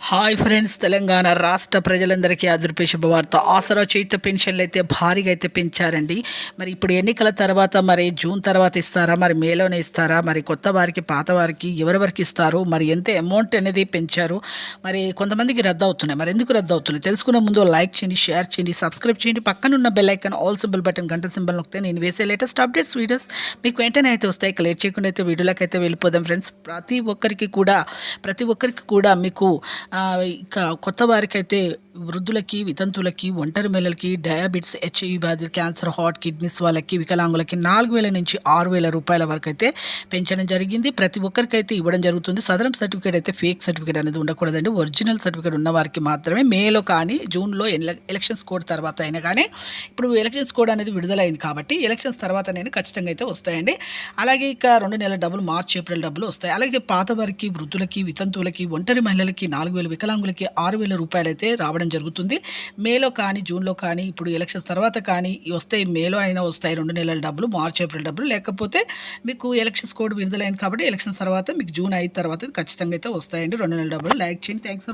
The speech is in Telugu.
హాయ్ ఫ్రెండ్స్ తెలంగాణ రాష్ట్ర ప్రజలందరికీ అదృపే శుభవార్త. ఆసరా చేత పెన్షన్లు అయితే భారీగా అయితే పెంచారండి. మరి ఇప్పుడు ఎన్నికల తర్వాత మరి జూన్ తర్వాత ఇస్తారా మరి మేలోనే ఇస్తారా మరి కొత్త వారికి పాత వారికి ఎవరెవరికి ఇస్తారు మరి ఎంత అమౌంట్ అనేది పెంచారు మరి కొంతమందికి రద్దు అవుతున్నాయి మరి ఎందుకు రద్దు అవుతున్నాయి తెలుసుకునే ముందు లైక్ చేయండి షేర్ చేయండి సబ్స్క్రైబ్ చేయండి. పక్కన ఉన్న bell icon all symbol button గంట సింబల్ నొక్కితే నేను వేసే లేటెస్ట్ అప్డేట్స్ వీడియోస్ మీకు వెంటనే అయితే వస్తాయి. లేట్ చేయకుండా అయితే వీడియోలోకి అయితే వెళ్ళిపోదాం ఫ్రెండ్స్. ప్రతి ఒక్కరికి కూడా ప్రతి ఒక్కరికి కూడా మీకు ఇక కొత్త వారికైతే వృద్ధులకి వితంతులకి ఒంటరి మహిళలకి డయాబెటీస్ హెచ్ఐవి బాధితులు క్యాన్సర్ హార్ట్ కిడ్నీస్ వాళ్ళకి వికలాంగులకి నాలుగు వేల నుంచి ఆరు వేల రూపాయల వరకు అయితే పెంచడం జరిగింది. ప్రతి ఒక్కరికి అయితే ఇవ్వడం జరుగుతుంది. సదరం సర్టిఫికేట్ అయితే ఫేక్ సర్టిఫికేట్ అనేది ఉండకూడదండి. ఒరిజినల్ సర్టిఫికేట్ ఉన్న వారికి మాత్రమే మేలో కానీ జూన్లో ఎలక్షన్స్ కోడ్ తర్వాత అయినా కానీ ఇప్పుడు ఎలక్షన్స్ కోడ్ అనేది విడుదలైంది కాబట్టి ఎలక్షన్స్ తర్వాత నేను ఖచ్చితంగా అయితే వస్తాయండి. అలాగే ఇక రెండు నెలల డబ్బులు మార్చి ఏప్రిల్ డబ్బులు వస్తాయి. అలాగే పాత వారికి వృద్ధులకి వితంతువులకి ఒంటరి మహిళలకి నాలుగు వేల వికలాంగులకి ఆరు వేల రూపాయలు అయితే రావడం జరుగుతుంది. మేలో కానీ జూన్లో కానీ ఇప్పుడు ఎలక్షన్స్ తర్వాత కానీ వస్తాయి మేలో అయినా వస్తాయి రెండు నెలల డబ్బులు మార్చి ఏప్రిల్ డబ్బులు. లేకపోతే మీకు ఎలక్షన్స్ కోడ్ విడుదలైంది కాబట్టి ఎలక్షన్స్ తర్వాత మీకు జూన్ అయిన తర్వాత ఖచ్చితంగా అయితే వస్తాయండి. రెండు నెలల డబ్బులు. లైక్ చేయండి. Thanks for